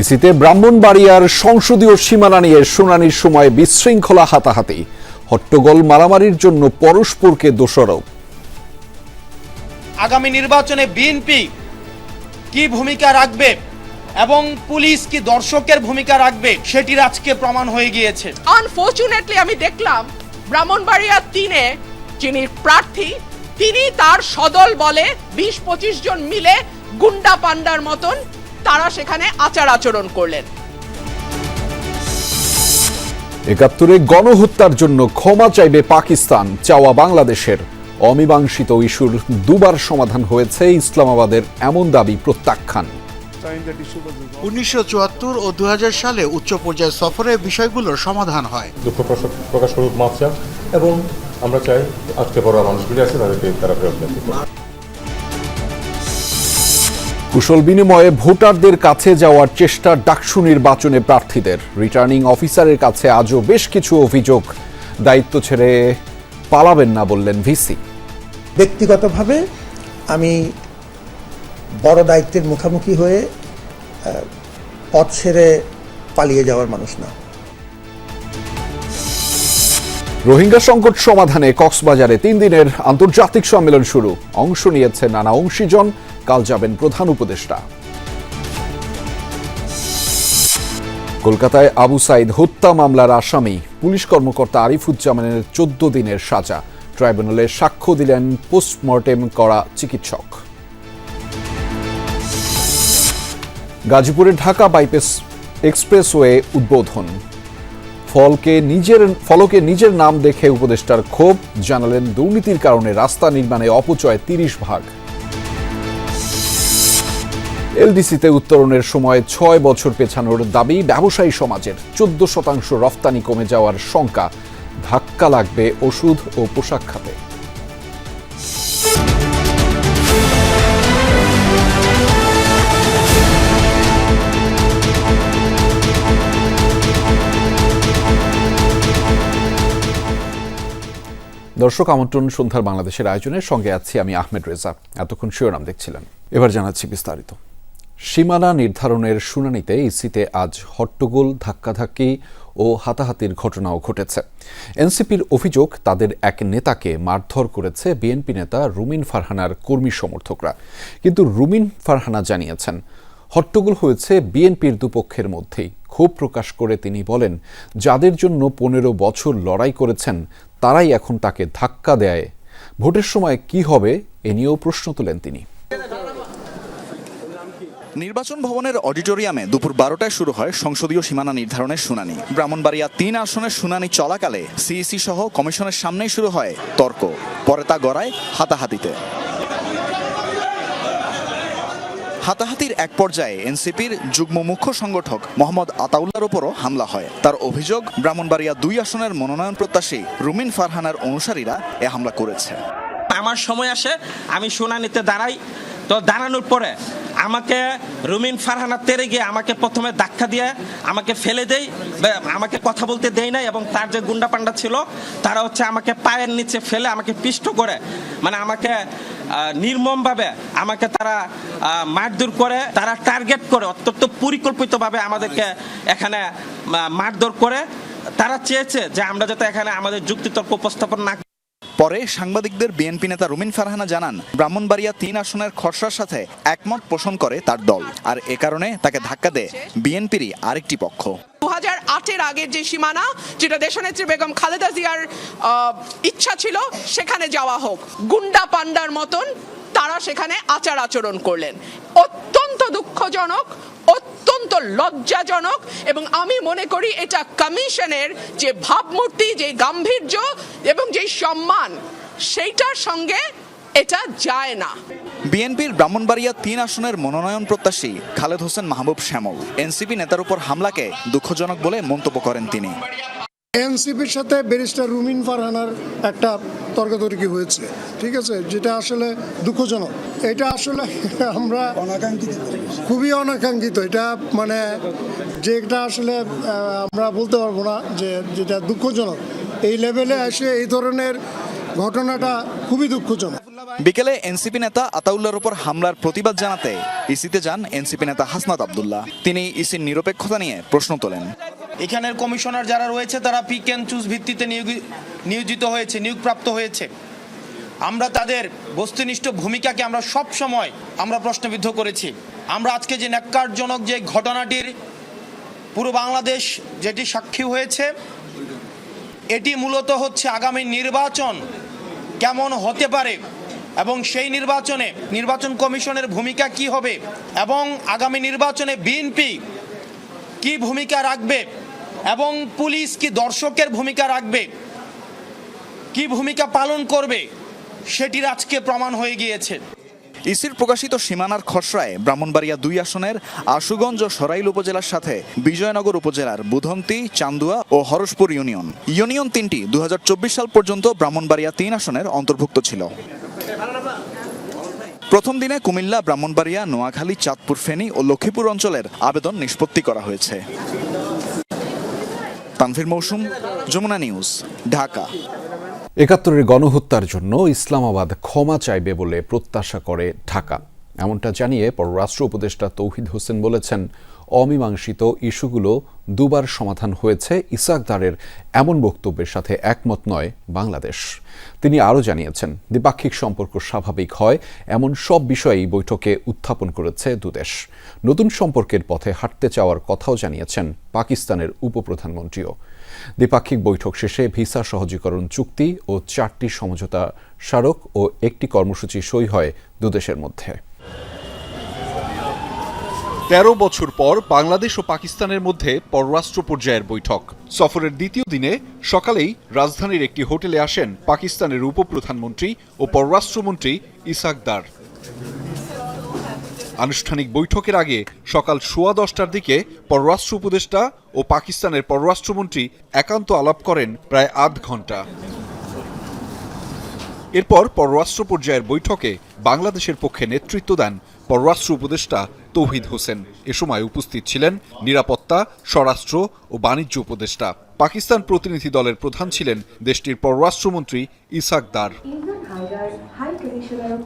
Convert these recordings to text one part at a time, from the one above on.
ইসিতে ব্রাহ্মণবাড়িয়ার সংসদীয় সীমানা নিয়ে শুনানির সময় বিশৃঙ্খলা হাতাহাতি হট্টগোল মারামারির জন্য পরস্পরকে দোষারোপ। আগামী নির্বাচনে বিএনপি কি ভূমিকা রাখবে এবং পুলিশ কি দর্শকের ভূমিকা রাখবে সেটির আজকে প্রমাণ হয়ে গিয়েছে। আনফর্চুনেটলি আমি দেখলাম ব্রাহ্মণবাড়িয়া তিনে যিনি প্রার্থী তিনি তার সদল বলে বিশ পঁচিশ জন মিলে গুন্ডা পান্ডার মতন তারা সেখানে আচার আচরণ করলেন। একাত্তরে গণহত্যার জন্য ক্ষমা চাইবে পাকিস্তান চাওয়া বাংলাদেশের। অমীমাংসিত ইস্যুর দুবার সমাধান হয়েছে ইসলামাবাদের এমন দাবি প্রত্যাখ্যান। উনিশশো চুয়াত্তর ও দু হাজার সালে উচ্চ পর্যায়ে সফরে বিষয়গুলোর সমাধান হয়। দুঃখ প্রকাশ- প্রকাশ করুক চান এবং আমরা চাই আজকে বড় মানুষগুলি আছে তাদেরকে তারা ফেরত কুশল বিনিময়ে ভোটারদের কাছে যাওয়ার চেষ্টা ডাকসু নির্বাচনে প্রার্থীদের। রিটার্নিং অফিসারের কাছে আজও বেশ কিছু অভিযোগ। দায়িত্ব ছেড়ে পালাবেন না বললেন ভিসি। ব্যক্তিগতভাবে আমি বড় দায়িত্বের মুখোমুখি হয়ে পথ ছেড়ে পালিয়ে যাওয়ার মানুষ না। রোহিঙ্গা সংকট সমাধানে কক্সবাজারে তিন দিনের আন্তর্জাতিক সম্মেলন শুরু। অংশ নিয়েছে নানা অংশীজন। কাল যাবেন প্রধান উপদেষ্টা। কলকাতায় আবু সাইদ হত্যা মামলার আসামি, পুলিশ কর্মকর্তা আরিফুজ্জামানের চোদ্দ দিনের সাজা। ট্রাইব্যুনালে সাক্ষ্য দিলেন পোস্টমর্টেম করা চিকিৎসক। গাজীপুরের ঢাকা বাইপাস এক্সপ্রেসওয়ে উদ্বোধন। ফলকে নিজের ফলকে নিজের নাম দেখে উপদেষ্টার ক্ষোভ, জানালেন দুর্নীতির কারণে রাস্তা নির্মাণে অপচয় তিরিশ ভাগ। এলডিসিতে উত্তরণের সময় ছয় বছর পেছানোর দাবি ব্যবসায়ী সমাজের। চোদ্দ শতাংশ রফতানি কমে যাওয়ার শঙ্কা। ধাক্কা লাগবে ওষুধ ও পোশাক খাতে। দর্শক, আমন্ত্রণ সন্ধ্যার বাংলাদেশের আয়োজনের সঙ্গে আছি আমি আহমেদ রেজা। এতক্ষণ শিরোনাম দেখছিলেন। এবার জানাচ্ছি বিস্তারিত। সীমানা নির্ধারণের শুনানিতে ইসিতে আজ হট্টগোল, ধাক্কাধাক্কি ও হাতাহাতির ঘটনাও ঘটেছে। এনসিপির অভিযোগ, তাদের এক নেতাকে মারধর করেছে বিএনপি নেতা রুমিন ফারহানার কর্মী সমর্থকরা। কিন্তু রুমিন ফারহানা জানিয়েছেন, হট্টগোল হয়েছে বিএনপির দুপক্ষের মধ্যেই। ক্ষোভ প্রকাশ করে তিনি বলেন, যাদের জন্য পনেরো বছর লড়াই করেছেন, তারাই এখন তাকে ধাক্কা দেয়। ভোটের সময় কি হবে, এ নিয়েও প্রশ্ন তোলেন তিনি। নির্বাচন ভবনের অডিটোরিয়ামে দুপুর বারোটায় শুরু হয় সংসদীয় সীমানা নির্ধারণের শুনানি। ব্রাহ্মণবাড়িয়া তিন আসনের শুনানি চলাকালে সিইসি সহ কমিশনের সামনেই শুরু হয় তর্ক। পরে তা গড়ায় হাতাহাতিতে। হাতাহাতির এক পর্যায়ে এনসিপির যুগ্ম মুখ্য সংগঠক মোহাম্মদ আতাউল্লার ওপরও হামলা হয়। তার অভিযোগ, ব্রাহ্মণবাড়িয়া দুই আসনের মনোনয়ন প্রত্যাশী রুমিন ফারহানার অনুসারীরা এ হামলা করেছে। আমার সময় আসে, আমি শুনানিতে দাঁড়াই। তো দাঁড়ানোর পরে আমাকে রুমিন ফারহানা তেরে গিয়ে আমাকে প্রথমে ধাক্কা দিয়ে আমাকে ফেলে দেয় আমাকে কথা বলতে দেয় নাই এবং তার যে গুন্ডা পান্ডা ছিল, তারা হচ্ছে আমাকে পায়ের নিচে ফেলে আমাকে পিষ্ট করে। মানে আমাকে নির্মমভাবে আমাকে তারা মারধর করে, তারা টার্গেট করে, অত্যন্ত পরিকল্পিতভাবে আমাদেরকে এখানে মারধর করে। তারা চেয়েছে যে আমরা যাতে এখানে আমাদের যুক্তিতর্ক উপস্থাপন না পরে সাংবাদিকদের বিএনপি নেতা রুমিন ফারহানা জানান, ব্রাহ্মণবাড়িয়া তিন আসনের খসড়ার সাথে একমত পোষণ করে তার দল। আর এ কারণে তাকে ধাক্কা দেয় বিএনপিরই আরেকটি পক্ষ। হাজার আটের আগের যে সীমানা, যেটা দেশনেত্রী বেগম খালেদা জিয়ার ইচ্ছা ছিল, সেখানে যাওয়া হোক। গুন্ডা পান্ডার মতন তারা সেখানে আচার আচরণ করলেন। অত্যন্ত দুঃখজনক, অত্যন্ত লজ্জাজনক, এবং আমি মনে করি এটা কমিশনের যে ভাবমূর্তি, যে গাম্ভীর্য এবং যে সম্মান, সেইটার সঙ্গে এটা যায় না। বিএনপির ব্রাহ্মণবাড়িয়া তিন আসনের মনোনয়ন প্রত্যাশী খালেদ হোসেন মাহবুব শ্যামল। এনসিপি নেতার উপর হামলাকে দুঃখজনক বলে মন্তব্য করেন তিনি। এনসিপির সাথে ব্যারিস্টার রুমিন ফারহানার একটা তর্কাতর্কি হয়েছে ঠিক আছে? যেটা আসলে দুঃখজনক। এটা আসলে আমরা খুবই অনাকাঙ্ক্ষিত। এটা মানে যেটা আসলে আমরা বলতে পারব না যে যেটা দুঃখজনক। এই লেভেলে এসে এই ধরনের ঘটনাটা খুবই দুঃখজনক। বিকেলে এনসিপি নেতা আতাউল্লাহর উপর হামলার প্রতিবাদ জানাতে ইসিতে যান এনসিপি নেতা হাসনাত আবদুল্লাহ। তিনি ইসির নিরপেক্ষতা নিয়ে প্রশ্ন তোলেন। এখানের কমিশনার যারা রয়েছে তারা পিক অ্যান্ড চুজ ভিত্তিতে নিয়োগি- নিয়োজিত হয়েছে নিয়োগপ্রাপ্ত হয়েছে। আমরা তাদের বস্তুনিষ্ঠ ভূমিকাকে আমরা সব সময় আমরা প্রশ্নবিদ্ধ করেছি। আমরা আজকে যে ন্যাক্কারজনক যে ঘটনাটির পুরো বাংলাদেশ যেটি সাক্ষী হয়েছে এটি মূলত হচ্ছে আগামী নির্বাচন কেমন হতে পারে? এবং সেই নির্বাচনে, নির্বাচন কমিশনের ভূমিকা কি হবে? এবং আগামী নির্বাচনে বিএনপি কি ভূমিকা রাখবে? এবং পুলিশ কি দর্শকের ভূমিকা রাখবে? কি ভূমিকা পালন করবে? সেটির আজকে প্রমাণ হয়ে গিয়েছে। ইসির প্রকাশিত সীমানার খসড়ায় ব্রাহ্মণবাড়িয়া দুই আসনের আশুগঞ্জ ও সরাইল উপজেলার সাথে বিজয়নগর উপজেলার বুধন্তি, চান্দুয়া ও হরসপুর ইউনিয়ন। ইউনিয়ন তিনটি দু হাজার চব্বিশ সাল পর্যন্ত ব্রাহ্মণবাড়িয়া তিন আসনের অন্তর্ভুক্ত ছিল। প্রথম দিনে কুমিল্লা, ব্রাহ্মণবাড়িয়া, নোয়াখালী, চাঁদপুর, ফেনী ও লক্ষ্মীপুর অঞ্চলের আবেদন নিষ্পত্তি করা হয়েছে। তানভীর মৌসুম, যমুনা নিউজ, ঢাকা। একাত্তরের গণহত্যার জন্য ইসলামাবাদ ক্ষমা চাইবে বলে প্রত্যাশা করে ঢাকা। এমনটা জানিয়ে পররাষ্ট্র উপদেষ্টা তৌহিদ হোসেন বলেছেন, অমীমাংসিত ইস্যুগুলো দুবার সমাধান হয়েছে। ইসাকদারের এমন বক্তব্যের সাথে একমত নয় বাংলাদেশ। তিনি আরও জানিয়েছেন, দ্বিপাক্ষিক সম্পর্ক স্বাভাবিক হয়, এমন সব বিষয়েই বৈঠকে উত্থাপন করেছে দুদেশ। নতুন সম্পর্কের পথে হাঁটতে চাওয়ার কথাও জানিয়েছেন পাকিস্তানের উপপ্রধানমন্ত্রীও। দ্বিপাক্ষিক বৈঠক শেষে ভিসা সহজীকরণ চুক্তি ও চারটি সমঝোতা স্মারক ও একটি কর্মসূচি সই হয় দুদেশের মধ্যে। তেরো বছর পর বাংলাদেশ ও পাকিস্তানের মধ্যে পররাষ্ট্র পর্যায়ের বৈঠক। সফরের দ্বিতীয় দিনে সকালেই রাজধানীর একটি হোটেলে আসেন পাকিস্তানের উপপ্রধানমন্ত্রী ও পররাষ্ট্রমন্ত্রী ইসাক দার। আনুষ্ঠানিক বৈঠকের আগে সকাল সোয়া দশটার দিকে পররাষ্ট্র উপদেষ্টা ও পাকিস্তানের পররাষ্ট্রমন্ত্রী একান্ত আলাপ করেন প্রায় আধ ঘণ্টা এরপর পররাষ্ট্র পর্যায়ের বৈঠকে বাংলাদেশের পক্ষে নেতৃত্ব দেন পররাষ্ট্র উপদেষ্টা তৌহিদ হোসেন। এ সময় উপস্থিত ছিলেন নিরাপত্তা, স্বরাষ্ট্র ও বাণিজ্য উপদেষ্টা। পাকিস্তান প্রতিনিধি দলের প্রধান ছিলেন দেশটির পররাষ্ট্রমন্ত্রী ইসাক দার।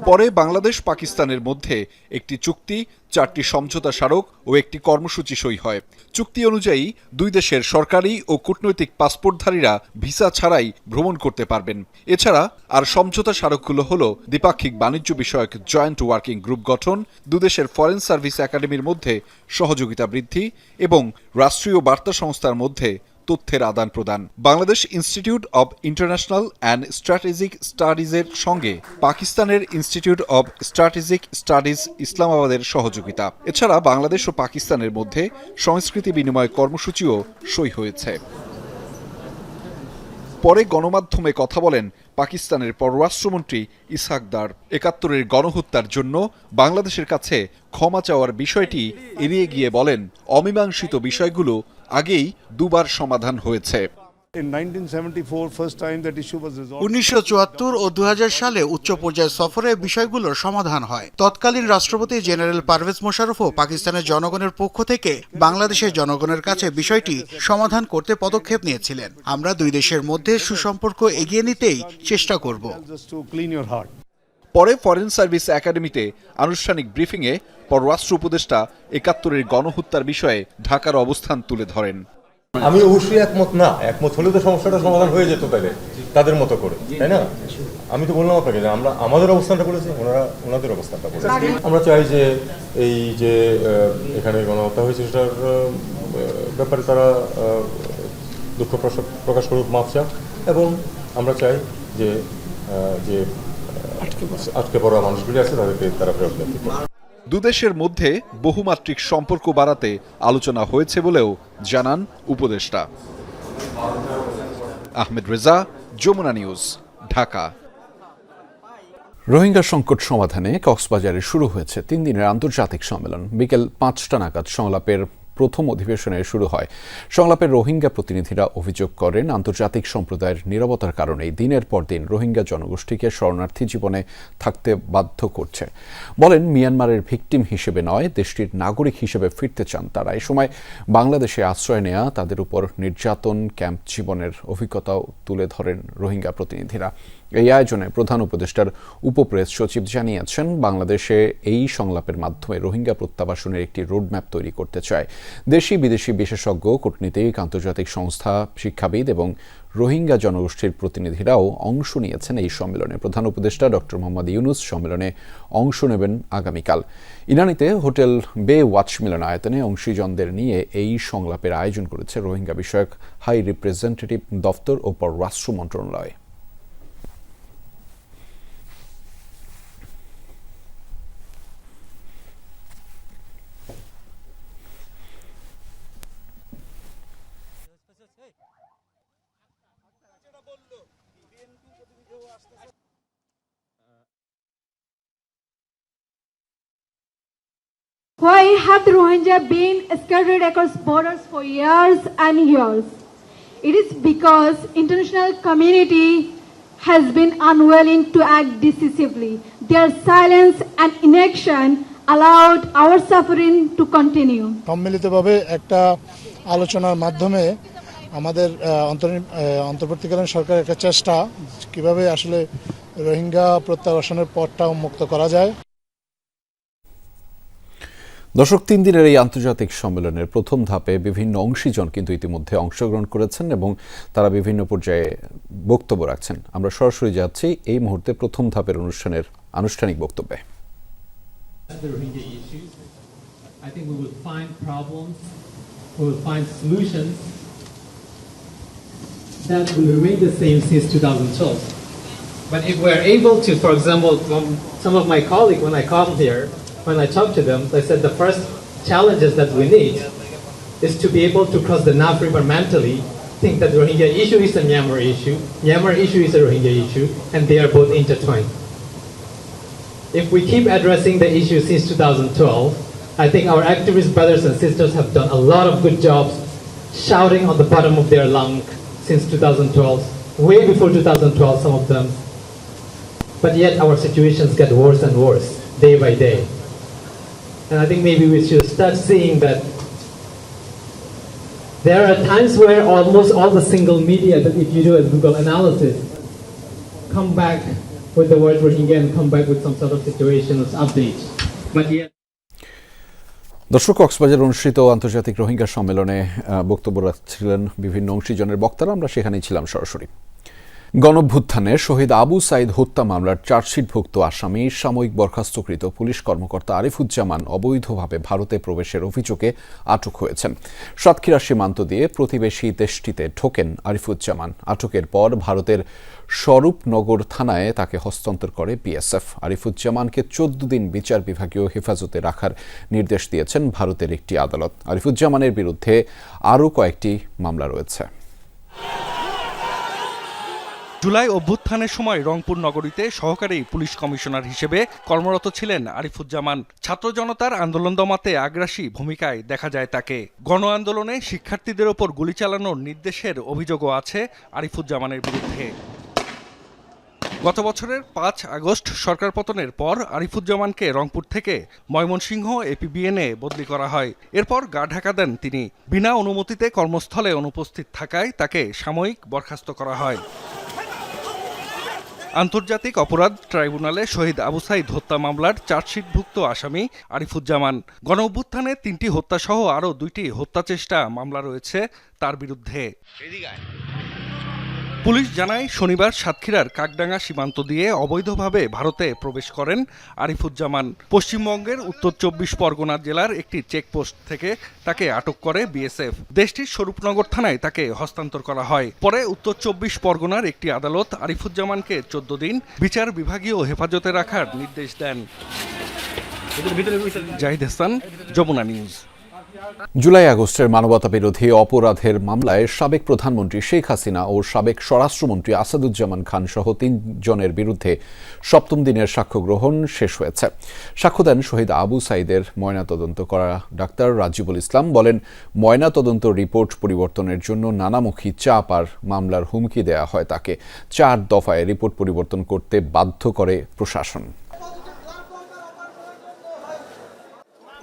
পরে বাংলাদেশ পাকিস্তানের মধ্যে একটি চুক্তি, চারটি সমঝোতা স্মারক ও একটি কর্মসূচি সই হয়। চুক্তি অনুযায়ী দুই দেশের সরকারি ও কূটনৈতিক পাসপোর্টধারীরা ভিসা ছাড়াই ভ্রমণ করতে পারবেন। এছাড়া আর সমঝোতা স্মারকগুলো হল দ্বিপাক্ষিক বাণিজ্য বিষয়ক জয়েন্ট ওয়ার্কিং গ্রুপ গঠন দুদেশের ফরেন সার্ভিস একাডেমির মধ্যে সহযোগিতা বৃদ্ধি এবং রাষ্ট্রীয় বার্তা সংস্থার মধ্যে তথ্যের আদান প্রদান। Bangladesh institute of international and strategic স্টাডিজের সঙ্গে পাকিস্তানের ইনস্টিটিউট অব স্ট্র্যাটেজিক স্টাডিজ ইসলামাবাদের সহযোগিতা। এছাড়া বাংলাদেশ ও পাকিস্তানের মধ্যে সংস্কৃতি বিনিময় কর্মসূচিও সই হয়েছে। পরে গণমাধ্যমে কথা বলেন পাকিস্তানের পররাষ্ট্রমন্ত্রী ইসহাক দার। একাত্তরের গণহত্যার জন্য বাংলাদেশের কাছে ক্ষমা চাওয়ার বিষয়টি এড়িয়ে গিয়ে বলেন, অমীমাংসিত বিষয়গুলো আগেই দুবার সমাধান হয়েছে। উনিশশো ও দু সালে উচ্চ পর্যায়ের সফরে বিষয়গুলোর সমাধান হয়। তৎকালীন রাষ্ট্রপতি জেনারেল পারভেজ মোশারফও পাকিস্তানের জনগণের পক্ষ থেকে বাংলাদেশের জনগণের কাছে বিষয়টি সমাধান করতে পদক্ষেপ নিয়েছিলেন। আমরা দুই দেশের মধ্যে সুসম্পর্ক এগিয়ে নিতেই চেষ্টা করব। পরে ফরেন সার্ভিস একাডেমিতে আনুষ্ঠানিক ব্রিফিংয়ে পররাষ্ট্র উপদেষ্টা একাত্তরের গণহত্যার বিষয়ে ঢাকার অবস্থান তুলে ধরেন। আমি অবশ্যই একমত না। একমত হলে তো সমস্যাটা সমাধান হয়ে যেত তাহলে, তাদের মতো করে, তাই না? আমি তো বললাম আপনাকে যে আমরা, আমাদের অবস্থানটা করেছি, ওনারা, ওনাদের অবস্থানটা করেছে। আমরা চাই যে এই যে এখানে গণহত্যা হয়েছে সেটার ব্যাপারে তারা দুঃখ প্রকাশ- করুক মাপ চাক। এবং আমরা চাই যে যে আটকে পড়া মানুষগুলি আছে তাদেরকে তারা ফেরত দিতে দুদেশের মধ্যে বহুমাত্রিক সম্পর্ক বাড়াতে আলোচনা হয়েছে বলেও জানান উপদেষ্টা। আহমেদ রেজা যমুনা নিউজ ঢাকা। রোহিঙ্গা সংকট সমাধানে কক্সবাজারে শুরু হয়েছে তিন দিনের আন্তর্জাতিক সম্মেলন। বিকেল পাঁচটা নাগাদ সংলাপের প্রথম অধিবেশনে শুরু হয়। সংলাপের রোহিঙ্গা প্রতিনিধিরা অভিযোগ করেন, আন্তর্জাতিক সম্প্রদায়ের নিরবতার কারণেই দিনের পর দিন রোহিঙ্গা জনগোষ্ঠীকে শরণার্থী জীবনে থাকতে বাধ্য করছে। বলেন, মিয়ানমারের ভিকটিম হিসেবে নয়, দেশটির নাগরিক হিসেবে ফিরতে চান তারা। এ সময় বাংলাদেশে আশ্রয় নেয়া তাদের উপর নির্যাতন, ক্যাম্প জীবনের অভিজ্ঞতাও তুলে ধরেন রোহিঙ্গা প্রতিনিধিরা। এই আয়োজনে প্রধান উপদেষ্টার উপপ্রেস সচিব জানিয়েছেন, বাংলাদেশে এই সংলাপের মাধ্যমে রোহিঙ্গা প্রত্যাবাসনের একটি রোডম্যাপ তৈরি করতে চায়। দেশি বিদেশি বিশেষজ্ঞ, কূটনীতিক, আন্তর্জাতিক সংস্থা, শিক্ষাবিদ এবং রোহিঙ্গা জনগোষ্ঠীর প্রতিনিধিরাও অংশ নিয়েছেন এই সম্মেলনে। প্রধান উপদেষ্টা ডক্টর মোহাম্মদ ইউনুস সম্মেলনে অংশ নেবেন আগামীকাল। ইনানিতে হোটেল বে ওয়াচ মিলনায়তনে অংশীজনদের নিয়ে এই সংলাপের আয়োজন করেছে রোহিঙ্গা বিষয়ক হাই রিপ্রেজেন্টেটিভ দপ্তর ও পররাষ্ট্র মন্ত্রণালয়। Why have the Rohingya been scattered across borders for years and years? It is because international community has been unwilling to act decisively. Their silence and inaction allowed our suffering to continue. সম্মিলিতভাবে একটা আলোচনার মাধ্যমে আমাদের অন্তর্বর্তীকালীন সরকারের একটা চেষ্টা কীভাবে আসলে রোহিঙ্গা প্রত্যাবাসনের পথটা উন্মুক্ত করা যায় দর্শক তিন দিনের এই আন্তর্জাতিক সম্মেলনের প্রথম ধাপে বিভিন্ন অংশীজন কিন্তু ইতিমধ্যে অংশগ্রহণ করেছেন এবং তারা বিভিন্ন পর্যায়ে বক্তব্য রাখছেন আমরা সরাসরি যাচ্ছি এই মুহূর্তে প্রথম ধাপের অনুষ্ঠানের আনুষ্ঠানিক বক্তব্যে that will remain the same since 2012. But if we're able to, for example, from some of my colleagues, when I come here, when I talk to them, they said the first challenges that we need is to be able to cross the Naf River mentally, think that the Rohingya issue is a Myanmar issue, Myanmar issue is a Rohingya issue, and they are both intertwined if we keep addressing the issue since 2012, I think our activist brothers and sisters have done a lot of good jobs shouting on the bottom of their lung since 2012, way before 2012, some of them. But yet our situations get worse and worse day by day. And I think maybe we should start seeing that there are times where almost all the single media that if you do a Google analysis come back with the word Rohingya and come back with some sort of situations update. But yet দর্শক কক্সবাজার অনুষ্ঠিত আন্তর্জাতিক রোহিঙ্গা সম্মেলনে বক্তব্য রাখছিলেন বিভিন্ন অংশীজনের বক্তারা আমরা সেখানেই ছিলাম সরাসরি গণভ্যুত্থানে শহীদ আবু সাইদ হত্যা মামলার চার্জশিটভুক্ত আসামি সাময়িক বরখাস্তকৃত পুলিশ কর্মকর্তা আরিফুজ্জামান অবৈধভাবে ভারতে প্রবেশের অভিযোগে আটক হয়েছেন। সাতক্ষীরা সীমান্ত দিয়ে প্রতিবেশী দেশটিতে ঢোকেন আরিফুজ্জামান। আটকের পর ভারতের স্বরূপনগর থানায় তাকে হস্তান্তর করে বিএসএফ। আরিফুজ্জামানকে চোদ্দ দিন বিচার বিভাগীয় হেফাজতে রাখার নির্দেশ দিয়েছেন ভারতের একটি আদালত। আরিফুজ্জামানের বিরুদ্ধে আরও কয়েকটি মামলা রয়েছে। জুলাই অভ্যুত্থানের সময় রংপুর নগরীতে সহকারী পুলিশ কমিশনার হিসেবে কর্মরত ছিলেন আরিফুজ্জামান। ছাত্র জনতার আন্দোলন দমাতে আগ্রাসী ভূমিকায় দেখা যায় তাকে। গণ আন্দোলনে শিক্ষার্থীদের ওপর গুলি চালানোর নির্দেশের অভিযোগও আছে আরিফুজ্জামানের বিরুদ্ধে। গত বছরের পাঁচ আগস্ট সরকার পতনের পর আরিফুজ্জামানকে রংপুর থেকে ময়মনসিংহ এপিবিএনে বদলি করা হয়। এরপর গা ঢাকা দেন তিনি। বিনা অনুমতিতে কর্মস্থলে অনুপস্থিত থাকায় তাকে সাময়িক বরখাস্ত করা হয়। আন্তর্জাতিক অপরাধ ট্রাইব্যুনালে শহীদ আবু সাইদ হত্যা মামলার চার্জশিটভুক্ত আসামি আরিফুজ্জামান। গণ অভ্যুত্থানে তিনটি হত্যাসহ আরও দুইটি হত্যা চেষ্টা মামলা রয়েছে তার বিরুদ্ধে। পুলিশ জানায়, শনিবার সাতক্ষীরার কাকডাঙ্গা সীমান্ত দিয়ে অবৈধভাবে ভারতে প্রবেশ করেন আরিফুজ্জামান। পশ্চিমবঙ্গের উত্তর চব্বিশ পরগনা জেলার একটি চেকপোস্ট থেকে তাকে আটক করে বিএসএফ। দেশটির স্বরূপনগর থানায় তাকে হস্তান্তর করা হয়। পরে উত্তর চব্বিশ পরগনার একটি আদালত আরিফুজ্জামানকে চোদ্দ দিন বিচার বিভাগীয় হেফাজতে রাখার নির্দেশ দেন। জাহিদ হাসান, যমুনা নিউজ। জুলাই আগস্টের মানবতা বিরোধী অপরাধের মামলায় সাবেক প্রধানমন্ত্রী শেখ হাসিনা ও সাবেক স্বরাষ্ট্রমন্ত্রী আসাদুজ্জামান খান সহ তিনজনের বিরুদ্ধে সপ্তম দিনের সাক্ষ্য গ্রহণ শেষ হয়েছে। সাক্ষ্য দেন শহীদ আবু সাইদের ময়নাতদন্ত করা ডাক্তার রাজিবুল ইসলাম বলেন, ময়নাতদন্ত রিপোর্ট পরিবর্তনের জন্য নানামুখী চাপ আর মামলার হুমকি দেয়া হয় তাকে। চার দফায় রিপোর্ট পরিবর্তন করতে বাধ্য করে প্রশাসন।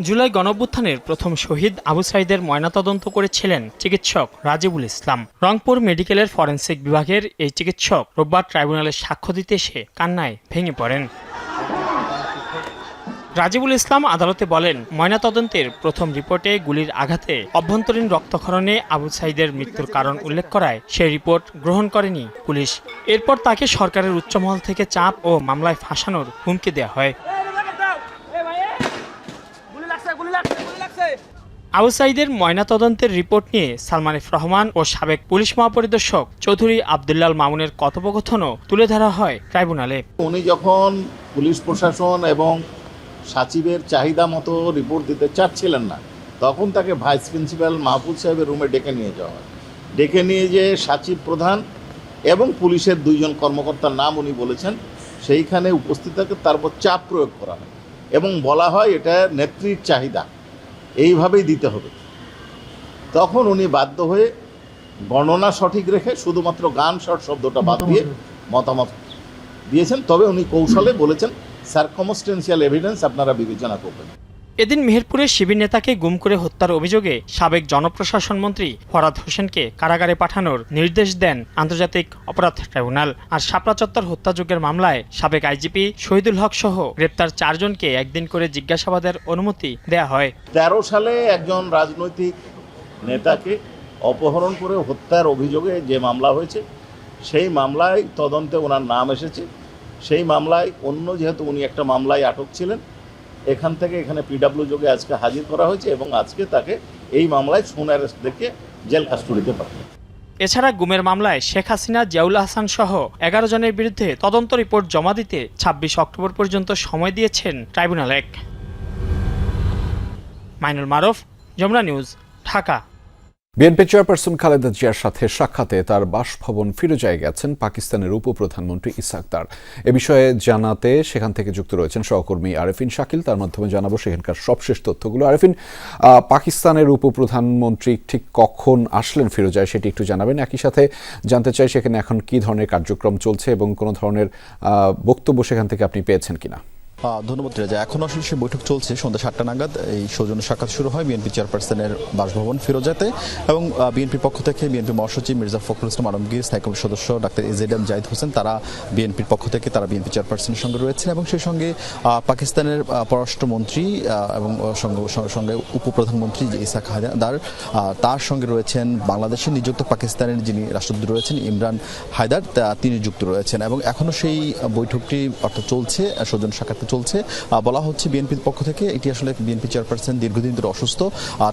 জুলাই গণঅভ্যুত্থানের প্রথম শহীদ আবু সাইদের ময়নাতদন্ত করেছিলেন চিকিৎসক রাজিবুল ইসলাম। রংপুর মেডিকেলের ফরেন্সিক বিভাগের এই চিকিৎসক রোববার ট্রাইব্যুনালে সাক্ষ্য দিতে এসে কান্নায় ভেঙে পড়েন। রাজিবুল ইসলাম আদালতে বলেন, ময়নাতদন্তের প্রথম রিপোর্টে গুলির আঘাতে অভ্যন্তরীণ রক্তক্ষরণে আবু সাইদের মৃত্যুর কারণ উল্লেখ করায় সেই রিপোর্ট গ্রহণ করেনি পুলিশ। এরপর তাকে সরকারের উচ্চমহল থেকে চাপ ও মামলায় ফাঁসানোর হুমকি দেওয়া হয়। আবু সাইদের ময়নাতদন্তের রিপোর্ট নিয়ে সালমান এফ রহমান ও সাবেক পুলিশ মহাপরিদর্শক চৌধুরী আবদুল্লাল মামুনের কথোপকথনও তুলে ধরা হয় ট্রাইব্যুনালে। উনি যখন পুলিশ প্রশাসন এবং সাচিবের চাহিদা মতো রিপোর্ট দিতে চাচ্ছিলেন না, তখন তাকে ভাইস প্রিন্সিপাল মাহফুজ সাহেবের রুমে ডেকে নিয়ে যাওয়া হয়। ডেকে নিয়ে যে সাচিব প্রধান এবং পুলিশের দুইজন কর্মকর্তার নাম উনি বলেছেন, সেইখানে উপস্থিত থাকে, তারপর চাপ প্রয়োগ করা হয় এবং বলা হয় এটা নেত্রীর চাহিদা। এইভাবেই দিতে হবে। তখন উনি বাধ্য হয়ে গণনা সঠিক রেখে শুধুমাত্র গান শট শব্দটা বাদ দিয়ে মতামত দিয়েছেন। তবে উনি কৌশলে বলেছেন সার্কমস্টেন্সিয়াল এভিডেন্স আপনারা বিবেচনা করবেন। এদিন মেহেরপুরে শিবির নেতাকে গুম করে হত্যার অভিযোগে সাবেক জনপ্রশাসন মন্ত্রী ফরাদ হোসেনকে কারাগারে পাঠানোর নির্দেশ দেন আন্তর্জাতিক অপরাধ ট্রাইব্যুনাল। আর শাপলা চত্বর হত্যাযজ্ঞের মামলায় সাবেক আইজিপি শহীদুল হক সহ গ্রেপ্তার চারজনকে একদিন করে জিজ্ঞাসাবাদের অনুমতি দেয়া হয়। তেরো সালে একজন রাজনৈতিক নেতাকে অপহরণ করে হত্যার অভিযোগে যে মামলা হয়েছে, সেই মামলায় তদন্তে ওনার নাম এসেছে। সেই মামলায় অন্য যেহেতু উনি একটা মামলায় আটক ছিলেন এখান থেকে এখানে পিডাব্লিউ যোগে আজকে হাজির করা হয়েছে এবং আজকে তাকে এই মামলায় সোন অ্যারেস্ট দেখে জেল কাস্টডিতে পাঠানো এছাড়া গুমের মামলায় শেখ হাসিনা, জিয়াউল হাসান সহ এগারো জনের বিরুদ্ধে তদন্ত রিপোর্ট জমা দিতে ছাব্বিশ অক্টোবর পর্যন্ত সময় দিয়েছেন ট্রাইব্যুনাল এক। Mainul Maruf, Jamuna news, Dhaka. BNP chairperson Khaleda জিয়ার সাথে সাক্ষাতে তার বাসভবন ফিরোজায় গেছেন পাকিস্তানের উপপ্রধানমন্ত্রী ইসাক দার এ বিষয়ে জানাতে সেখান থেকে যুক্ত রয়েছেন সহকর্মী আরেফিন শাকিল। তার মাধ্যমে জানাব সেখানকার সবশেষ তথ্যগুলো। আরেফিন পাকিস্তানের উপপ্রধানমন্ত্রী ঠিক কখন আসলেন ফিরোজায় সেটি একটু জানাবেন। একই সাথে জানতে চাই সেখানে এখন কি ধরনের কার্যক্রম চলছে এবং কোনো ধরনের বক্তব্য সেখান থেকে আপনি পেয়েছেন কিনা। ধন্যবাদ রেজা এখন আসলে সেই বৈঠক চলছে। সন্ধ্যা সাতটা নাগাদ এই সৌজন্য সাক্ষাৎ শুরু হয় বিএনপি চেয়ারপারসনের বাসভবন ফিরোজাতে এবং বিএনপির পক্ষ থেকে বিএনপি মহাসচিব মির্জা ফখরুল ইসলাম আলমগীর, স্থায়ী কমিটির সদস্য doctor A Z M Zahid Hossain, তারা বিএনপির পক্ষ থেকে তারা বিএনপি চেয়ারপারসনের সঙ্গে রয়েছেন এবং সেই সঙ্গে পাকিস্তানের পররাষ্ট্রমন্ত্রী এবং সঙ্গে উপপ্রধানমন্ত্রী যে ইসাক হায়দার তার সঙ্গে রয়েছেন বাংলাদেশে নিযুক্ত পাকিস্তানের যিনি রাষ্ট্রদূত রয়েছেন ইমরান হায়দার তিনি যুক্ত রয়েছেন। এবং এখনও সেই বৈঠকটি অর্থাৎ চলছে, সৌজন্য সাক্ষাৎ চলছে। বলা হচ্ছে বিএনপির পক্ষ থেকে এটি আসলে বিএনপি চেয়ারপারসন দীর্ঘদিন ধরে অসুস্থ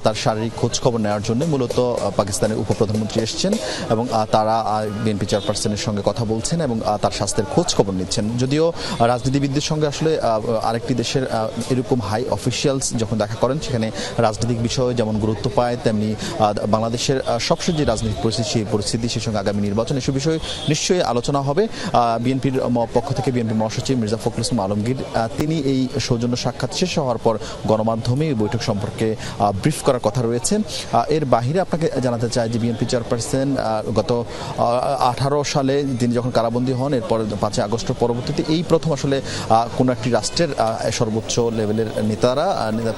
তার শারীরিক খোঁজ খবর নেওয়ার জন্য মূলত পাকিস্তানের উপপ্রধানমন্ত্রী এসছেন এবং তারা বিএনপি চেয়ারপারসনের সঙ্গে কথা বলছেন এবং তার স্বাস্থ্যের খোঁজ খবর নিচ্ছেন। যদিও রাজনীতিবিদদের সঙ্গে আসলে আরেকটি দেশের এরকম হাই অফিসিয়ালস যখন দেখা করেন, সেখানে রাজনৈতিক বিষয় যেমন গুরুত্ব পায়, তেমনি বাংলাদেশের সবশেষ যে রাজনৈতিক পরিস্থিতি, সেই পরিস্থিতি সেই সঙ্গে আগামী নির্বাচন এসব বিষয়ে নিশ্চয়ই আলোচনা হবে। বিএনপির পক্ষ থেকে বিএনপি মহাসচিব মির্জা ফখরুল ইসলাম আলমগীর তিনি এই সৌজন্য সাক্ষাৎ শেষ হওয়ার পর গণমাধ্যমে এই বৈঠক সম্পর্কে ব্রিফ করার কথা রয়েছে আহ, এর বাহিরে আপনাকে জানাতে চাই যে বিএনপি চেয়ারপারসন গত আঠারো সালে তিনি যখন কারাবন্দী হন এরপর পাঁচই আগস্টের পরবর্তীতে এই প্রথম আসলে কোনো একটি রাষ্ট্রের সর্বোচ্চ লেভেলের নেতারা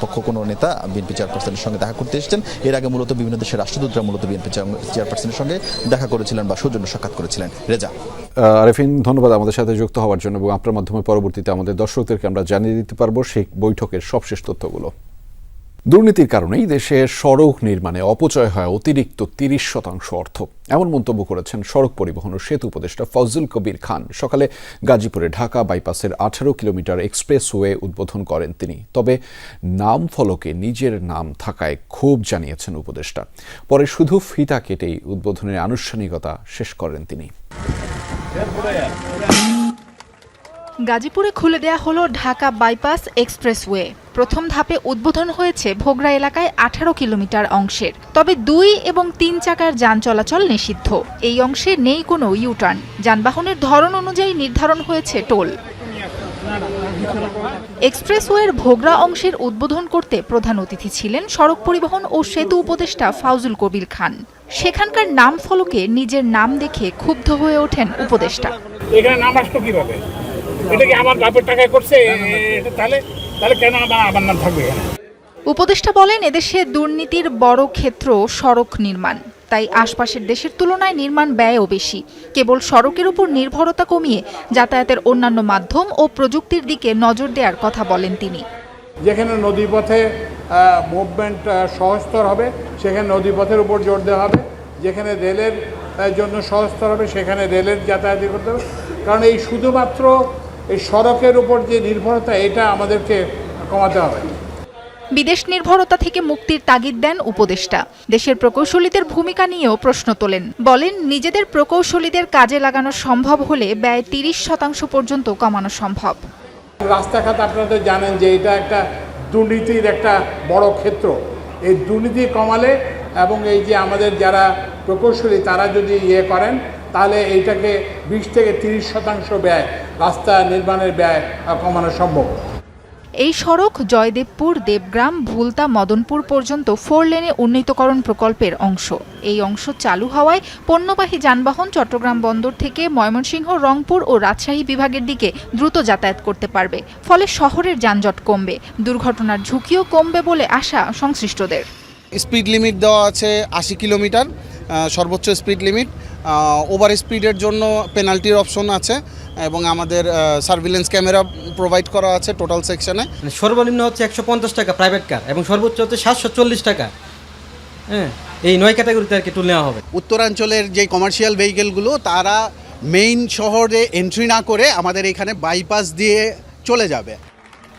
পক্ষ কোনো নেতা বিএনপি চেয়ারপারসনের সঙ্গে দেখা করতে এসেছেন। এর আগে মূলত বিভিন্ন দেশের রাষ্ট্রদূতরা মূলত বিএনপি চেয়ারপারসনের সঙ্গে দেখা করেছিলেন বা সৌজন্য সাক্ষাৎ করেছিলেন। রেজা। আরেফিন ধন্যবাদ আমাদের সাথে যুক্ত হওয়ার জন্য এবং আপনার মাধ্যমে পরবর্তীতে আমাদের দর্শকদেরকে আমরা জানিয়ে দিতে পারব সেই বৈঠকের সবশেষ তথ্যগুলো। দুর্নীতির কারণেই দেশে সড়ক নির্মাণে অপচয় হয় অতিরিক্ত তিরিশ শতাংশ অর্থ। এমন মন্তব্য করেছেন সড়ক পরিবহন ও সেতু উপদেষ্টা ফজল কবির খান। সকালে গাজীপুরে ঢাকা বাইপাসের আঠারো কিলোমিটার এক্সপ্রেসওয়ে উদ্বোধন করেন তিনি। তবে নাম ফলকে নিজের নাম থাকায় ক্ষোভ জানিয়েছেন উপদেষ্টা। পরে শুধু ফিতা কেটেই উদ্বোধনের আনুষ্ঠানিকতা শেষ করেন তিনি। গাজীপুরে খুলে দেয়া হলো ঢাকা বাইপাস এক্সপ্রেসওয়ে। প্রথম ধাপে উদ্বোধন হয়েছে ভোগড়া এলাকায় আঠারো কিলোমিটার অংশের। তবে দুই এবং তিন চাকার যান চলাচল নিষিদ্ধ। এই অংশে নেই কোনো ইউটার্ন। যানবাহনের ধরন অনুযায়ী নির্ধারণ হয়েছে টোল। এক্সপ্রেসওয়ের ভোগড়া অংশের উদ্বোধন করতে প্রধান অতিথি ছিলেন সড়ক পরিবহন ও সেতু উপদেষ্টা ফাউজুল কবির খান। সেখানকার নাম ফলকে নিজের নাম দেখে ক্ষুব্ধ হয়ে ওঠেন উপদেষ্টা। এখানে নাম আসলো কীভাবে? এটা কি আমার বাপের টাকায় করছে? এটা তাহলে তাহলে কেন আমার আমার নাম থাকবে উপদেষ্টা বলেন এদেশে দুর্নীতির বড় ক্ষেত্র সড়ক নির্মাণ। তাই আশপাশের দেশের তুলনায় নির্মাণ ব্যয়ও বেশি। কেবল সড়কের উপর নির্ভরতা কমিয়ে যাতায়াতের অন্যান্য মাধ্যম ও প্রযুক্তির দিকে নজর দেওয়ার কথা বলেন তিনি। যেখানে নদীপথে মুভমেন্ট সহজতর হবে সেখানে নদীপথের উপর জোর দেওয়া হবে। যেখানে রেলের জন্য সহজতর হবে সেখানে রেলের যাতায়াত করতে হবে। কারণ এই শুধুমাত্র এই সড়কের উপর যে নির্ভরতা এটা আমাদেরকে কমাতে হবে। বিদেশ নির্ভরতা থেকে মুক্তির তাগিদ দেন উপদেষ্টা। দেশের প্রকৌশলীদের ভূমিকা নিয়েও প্রশ্ন তোলেন। বলেন নিজেদের প্রকৌশলীদের কাজে লাগানো সম্ভব হলে ব্যয় তিরিশ শতাংশ পর্যন্ত কমানো সম্ভব। রাস্তাঘাট আপনারা তো জানেন যে এটা একটা দুর্নীতির একটা বড় ক্ষেত্র। এই দুর্নীতি কমালে এবং এই যে আমাদের যারা প্রকৌশলী তারা যদি ইয়ে করেন তাহলে এইটাকে বিশ থেকে তিরিশ শতাংশ ব্যয় রাস্তা নির্মাণের ব্যয় কমানো সম্ভব। এই সড়ক জয়দেবপুর দেবগ্রাম ভুলতা মদনপুর পর্যন্ত ফোর লেনে উন্নীতকরণ প্রকল্পের অংশ। এই অংশ চালু হওয়ায় পণ্যবাহী যানবাহন চট্টগ্রাম বন্দর থেকে ময়মনসিংহ রংপুর ও রাজশাহী বিভাগের দিকে দ্রুত যাতায়াত করতে পারবে ফলে শহরের যানজট কমবে। দুর্ঘটনার ঝুঁকিও কমবে বলে আশা সংশ্লিষ্টদের। স্পিড লিমিট দেওয়া আছে আশি কিলোমিটার। সর্বোচ্চ স্পিড লিমিট ওভার স্পিডের জন্য পেনাল্টির অপশন আছে এবং আমাদের সার্ভিলেন্স ক্যামেরা প্রোভাইড করা আছে টোটাল সেকশনে মানে সর্বনিম্ন হচ্ছে একশো পঞ্চাশ টাকা প্রাইভেট কার এবং সর্বোচ্চ হচ্ছে সাতশো চল্লিশ টাকা। হ্যাঁ এই নয় ক্যাটাগরিতে আর কি টুল নেওয়া হবে। উত্তরাঞ্চলের যে কমার্শিয়াল ভেহিকেলগুলো তারা মেইন শহরে এন্ট্রি না করে আমাদের এখানে বাইপাস দিয়ে চলে যাবে।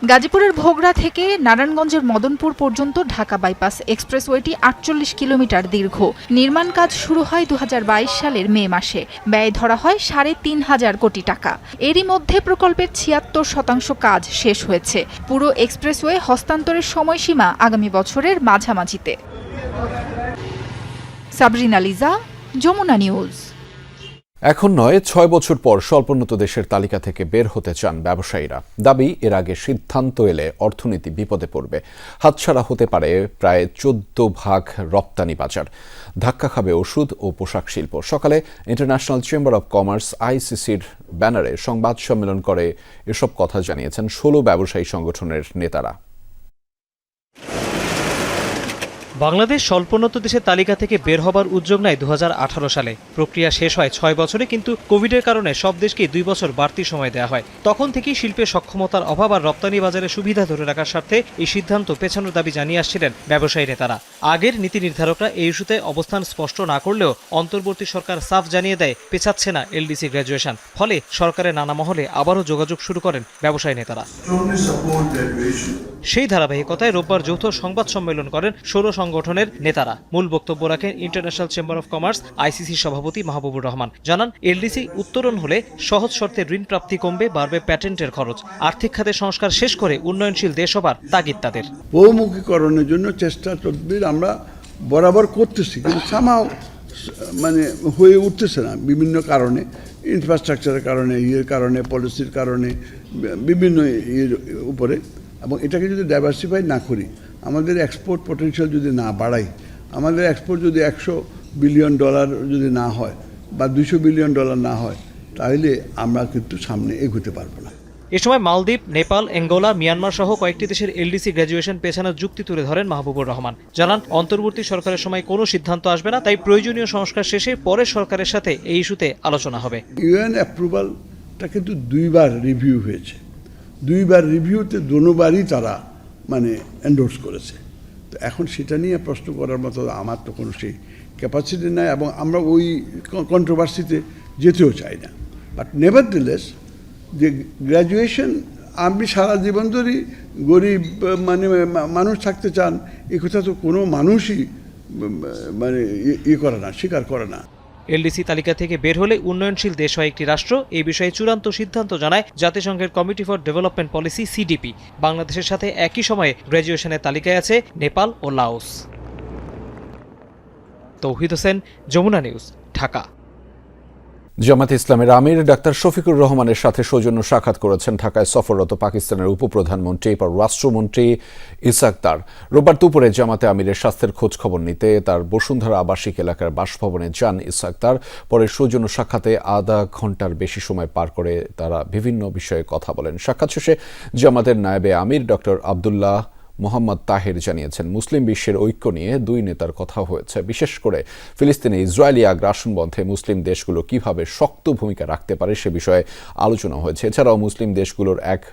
গাজীপুরের ভোগড়া থেকে নারায়ণগঞ্জের মদনপুর পর্যন্ত ঢাকা বাইপাস এক্সপ্রেসওয়েটি আটচল্লিশ কিলোমিটার দীর্ঘ। নির্মাণ কাজ শুরু হয় দু হাজার বাইশ সালের মে মাসে। ব্যয় ধরা হয় সাড়ে তিন হাজার কোটি টাকা। এরই মধ্যে প্রকল্পের ছিয়াত্তর শতাংশ কাজ শেষ হয়েছে। পুরো এক্সপ্রেসওয়ে হস্তান্তরের সময়সীমা আগামী বছরের মাঝামাঝিতে। সাবরিনা লিজা, যমুনা নিউজ। এখন নয়, ছয় বছর পর স্বল্পোন্নত দেশের তালিকা থেকে বের হতে চান ব্যবসায়ীরা। দাবি, এর আগে সিদ্ধান্ত এলে অর্থনীতি বিপদে পড়বে। হাতছাড়া হতে পারে প্রায় চোদ্দ ভাগ রপ্তানি বাজার। ধাক্কা খাবে ওষুধ ও পোশাক শিল্প। সকালে ইন্টারন্যাশনাল চেম্বার অব কমার্স আইসিসির ব্যানারে সংবাদ সম্মেলন করে এসব কথা জানিয়েছেন ষোলো ব্যবসায়ী সংগঠনের নেতারা। বাংলাদেশ স্বল্পোন্নত দেশের তালিকা থেকে বের হবার উদ্যোগ নেয় দু হাজার আঠারো সালে। প্রক্রিয়া শেষ হয় ছয় বছরে কিন্তু কোভিডের কারণে সব দেশকেই দুই বছর বাড়তি সময় দেওয়া হয়। তখন থেকেই শিল্পের সক্ষমতার অভাব আর রপ্তানি বাজারে সুবিধা ধরে রাখার স্বার্থে এই সিদ্ধান্ত পেছানোর দাবি জানিয়ে আসছিলেন ব্যবসায়ী নেতারা। আগের নীতি নির্ধারকরা এই ইস্যুতে অবস্থান স্পষ্ট না করলেও অন্তর্বর্তী সরকার সাফ জানিয়ে দেয় পেছাচ্ছে না এলডিসি গ্র্যাজুয়েশন। ফলে সরকারের নানা মহলে আবারও যোগাযোগ শুরু করেন ব্যবসায়ী নেতারা। সেই ধারাবাহিকতায় রোববার যৌথ সংবাদ সম্মেলন করেন সৌর সংগঠনের নেতারা। মূল বক্তব্য রাখেন international chamber of commerce ICC সভাপতি মাহবুবুর রহমান। জানান, এলডিসি উত্তরণ হলে সহজ শর্তে ঋণ প্রাপ্তি কমবে, বাড়বে প্যাটেন্টের খরচ। আর্থিক খাতে সংস্কার শেষ করে উন্নয়নশীল দেশ হবার তাগিদ তাদের। বহুমুখীকরণের জন্য চেষ্টা তদবির আমরা বরাবর করতেছি, কিন্তু সামাও মানে হয়ে উঠতেছে না বিভিন্ন কারণে। ইনফ্রাস্ট্রাকচারের কারণে, ইয়ের কারণে পলিসির কারণে, বিভিন্ন ইয়ের উপরে। এবং এটাকে যদি ডাইভার্সিফাই না করি আমাদের এক্সপোর্ট পটেনশিয়াল যদি না বাড়াই আমাদের এক্সপোর্ট যদি একশো বিলিয়ন ডলার যদি না হয় বা দুশো বিলিয়ন ডলার না হয় তাহলে আমরা কিন্তু সামনে এগোতে পারব না। এ সময় মালদ্বীপ নেপাল অ্যাঙ্গোলা মিয়ানমার সহ কয়েকটি দেশের এলডিসি গ্র্যাজুয়েশন পেছানোর যুক্তি তুলে ধরেন মাহবুবুর রহমান। জানান অন্তর্বর্তী সরকারের সময় কোনো সিদ্ধান্ত আসবে না তাই প্রয়োজনীয় সংস্কার শেষে পরে সরকারের সাথে এই ইস্যুতে আলোচনা হবে। ইউএন অ্যাপ্রুভালটা কিন্তু দুইবার রিভিউ হয়েছে। দুইবার রিভিউতে দোনোবারই তারা মানে এন্ডোর্স করেছে। তো এখন সেটা নিয়ে প্রশ্ন করার মতো আমার তো কোনো সেই ক্যাপাসিটি নাই এবং আমরা ওই কন্ট্রোভার্সিতে যেতেও চাই না। বাট নেভার দিলেস যে গ্র্যাজুয়েশন আপনি সারা জীবন ধরেই গরিব মানে মানুষ থাকতে চান, এ কথা তো কোনো মানুষই মানে ইয়ে করে না, স্বীকার করে না। এলডিসি তালিকা থেকে বের হলে উন্নয়নশীল দেশ হয় একটি রাষ্ট্র। এই বিষয়ে চূড়ান্ত সিদ্ধান্ত জানায় জাতিসংঘের committee for development policy, CDP. বাংলাদেশের সাথে একই সময়ে গ্র্যাজুয়েশনের তালিকায় আছে নেপাল ও লাওস। তৌহিদ হোসেন, যমুনা নিউজ, ঢাকা। জামাত ইসলামের আমির ডাক্তার শফিকুর রহমানের সাথে সৌজন্য সাক্ষাৎ করেছেন ঢাকায় সফররত পাকিস্তানের উপপ্রধানমন্ত্রী পররাষ্ট্রমন্ত্রী ইসাকদার রোববার দুপুরে জামাতে আমিরের স্বাস্থ্যের খোঁজ খবর নিতে তার বসুন্ধরা আবাসিক এলাকার বাসভবনে যান ইসাকদার পরে সৌজন্য সাক্ষাতে আধা ঘণ্টার বেশি সময় পার করে তারা বিভিন্ন বিষয়ে কথা বলেন। সাক্ষাৎ শেষে জামাতের নায়েবে আমির ডক্টর আবদুল্লাহ মোহাম্মদ তাহের জানিয়েছেন, মুসলিম বিশ্বের ঐক্য নিয়ে দুই নেতার কথা হয়েছে। বিশেষ করে ফিলিস্তিনে ইসরায়েলি আগ্রাসন বন্ধে মুসলিম দেশগুলো কীভাবে শক্ত ভূমিকা রাখতে পারে সে বিষয়ে আলোচনা হয়েছে। এছাড়াও মুসলিম দেশগুলোর এক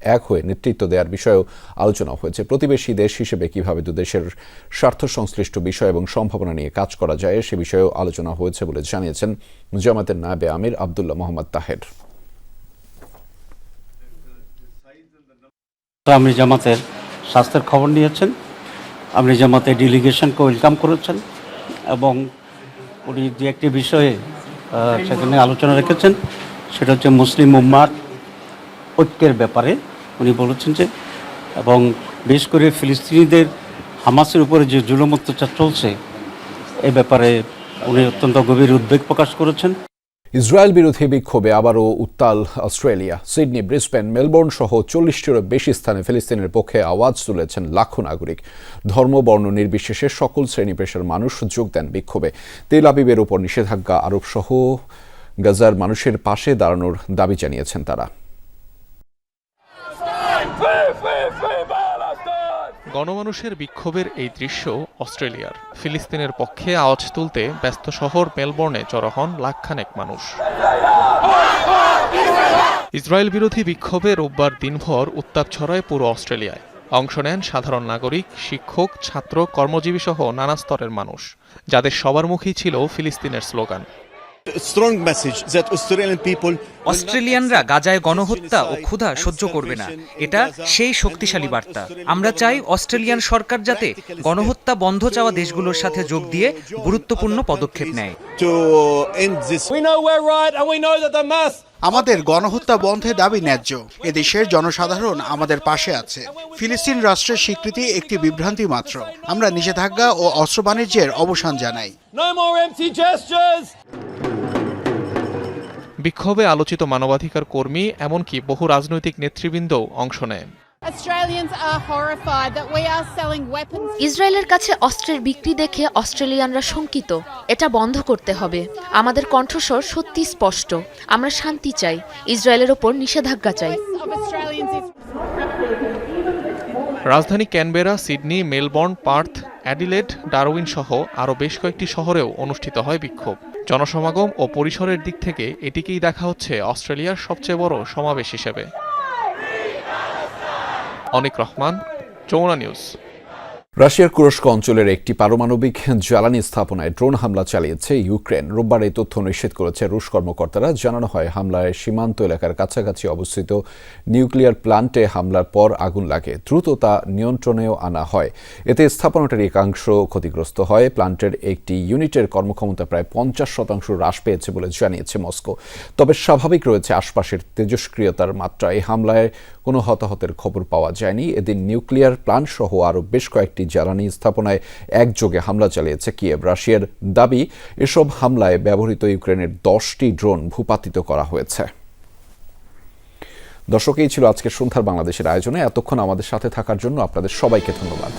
এক হয়ে নেতৃত্ব দেওয়ার বিষয়েও আলোচনা হয়েছে। প্রতিবেশী দেশ হিসেবে কীভাবে দুদেশের স্বার্থ সংশ্লিষ্ট বিষয় এবং সম্ভাবনা নিয়ে কাজ করা যায় সে বিষয়েও আলোচনা হয়েছে বলে জানিয়েছেন জামাতের নায়েবে আমির আবদুল্লাহ মোহাম্মদ তাহের। আপনি জামাতের স্বাস্থ্যের খবর নিয়েছেন। আপনি জামাতে ডেলিগেশনকে ওয়েলকাম করেছেন এবং উনি যে একটি বিষয়ে সেখানে আলোচনা রেখেছেন, সেটা হচ্ছে মুসলিম উম্মার ঐক্যের ব্যাপারে উনি বলেছেন যে, এবং বিশেষ করে ফিলিস্তিনিদের হামাসের উপরে যে জুলুম চলছে, এ ব্যাপারে উনি অত্যন্ত গভীর উদ্বেগ প্রকাশ করেছেন। ইসরায়েল বিরোধী বিক্ষোভে আবারও উত্তাল অস্ট্রেলিয়া। সিডনি, ব্রিসবেন, মেলবোর্ন সহ চল্লিশটিরও বেশি স্থানে ফিলিস্তিনের পক্ষে আওয়াজ তুলেছেন লাখো নাগরিক। ধর্ম, বর্ণ নির্বিশেষে সকল শ্রেণি পেশার মানুষ যোগ দেন বিক্ষোভে। তেল আবিবের উপর নিষেধাজ্ঞা আরোপ সহ গাজার মানুষের পাশে দাঁড়ানোর দাবি জানিয়েছেন তারা। গণমানুষের বিক্ষোভের এই দৃশ্য অস্ট্রেলিয়ার। ফিলিস্তিনের পক্ষে আওয়াজ তুলতে ব্যস্ত শহর মেলবোর্নে জড়ো হন লাখখানেক মানুষ। ইসরায়েল বিরোধী বিক্ষোভে রোববার দিনভর উত্তাপ ছড়ায় পুরো অস্ট্রেলিয়ায়। অংশ নেন সাধারণ নাগরিক, শিক্ষক, ছাত্র কর্মজীবী সহ নানা স্তরের মানুষ, যাদের সবার মুখেই ছিল ফিলিস্তিনের স্লোগান। অস্ট্রেলিয়ানরা গাজায় গণহত্যা ও ক্ষুধা সহ্য করবে না। এটা সেই শক্তিশালী বার্তা। আমরা চাই অস্ট্রেলিয়ান সরকার যাতে গণহত্যা বন্ধ চাওয়া দেশগুলোর সাথে যোগ দিয়ে গুরুত্বপূর্ণ পদক্ষেপ নেয়। আমাদের গণহত্যা বন্ধে দাবি ন্যায্য। এদেশের জনসাধারণ আমাদের পাশে আছে। ফিলিস্তিন রাষ্ট্রের স্বীকৃতি একটি বিভ্রান্তি মাত্র। আমরা নিষেধাজ্ঞা ও অস্ত্র বাণিজ্যের অবসান জানাই। বিক্ষোভে আলোচিত মানবাধিকার কর্মী এমনকি বহু রাজনৈতিক নেতৃবৃন্দও অংশ নেন ইসরায়েলের কাছে অস্ত্রের বিক্রি দেখে অস্ট্রেলিয়ানরা শঙ্কিত। এটা বন্ধ করতে হবে। আমাদের কণ্ঠস্বর সত্যি স্পষ্ট। আমরা শান্তি চাই। ইসরায়েলের ওপর নিষেধাজ্ঞা চাই। রাজধানী Canberra, Sydney, Melbourne, Perth, Adelaide, Darwin সহ আরও বেশ কয়েকটি শহরেও অনুষ্ঠিত হয় বিক্ষোভ। জনসমাগম ও পরিসরের দিক থেকে এটিকেই দেখা হচ্ছে অস্ট্রেলিয়ার সবচেয়ে বড় সমাবেশ হিসেবে। অনিক রহমান চৌনা নিউজ। রাশিয়ার কুরস্ক অঞ্চলের একটি পারমাণবিক জ্বালানি স্থাপনায় ড্রোন হামলা চালিয়েছে ইউক্রেন। রোববার এই তথ্য নিশ্চিত করেছে রুশ কর্মকর্তারা। জানানো হয়, হামলায় সীমান্ত এলাকার কাছাকাছি অবস্থিত নিউক্লিয়ার প্লান্টে হামলার পর আগুন লাগে। দ্রুত তা নিয়ন্ত্রণেও আনা হয়। এতে স্থাপনাটির একাংশ ক্ষতিগ্রস্ত হয়। প্লান্টের একটি ইউনিটের কর্মক্ষমতা প্রায় পঞ্চাশ শতাংশ হ্রাস পেয়েছে বলে জানিয়েছে মস্কো। তবে স্বাভাবিক রয়েছে, আশপাশের তেজস্ক্রিয়তার মাত্রা। এই হামলায় কোনো হতাহতের খবর পাওয়া যায়নি। এদিন নিউক্লিয়ার প্লান্ট সহ আরও বেশ কয়েকটি জ্বালানি স্থাপনায় একযোগে হামলা চালিয়েছে কিয়েভ। রাশিয়ার দাবি, এসব হামলায় ব্যবহৃত ইউক্রেনের দশটি ড্রোন ভূপাতিত করা হয়েছে। দর্শক, এই ছিল আজকের সন্ধ্যার বাংলাদেশের আয়োজনে। এতক্ষণ আমাদের সাথে থাকার জন্য আপনাদের সবাইকে ধন্যবাদ।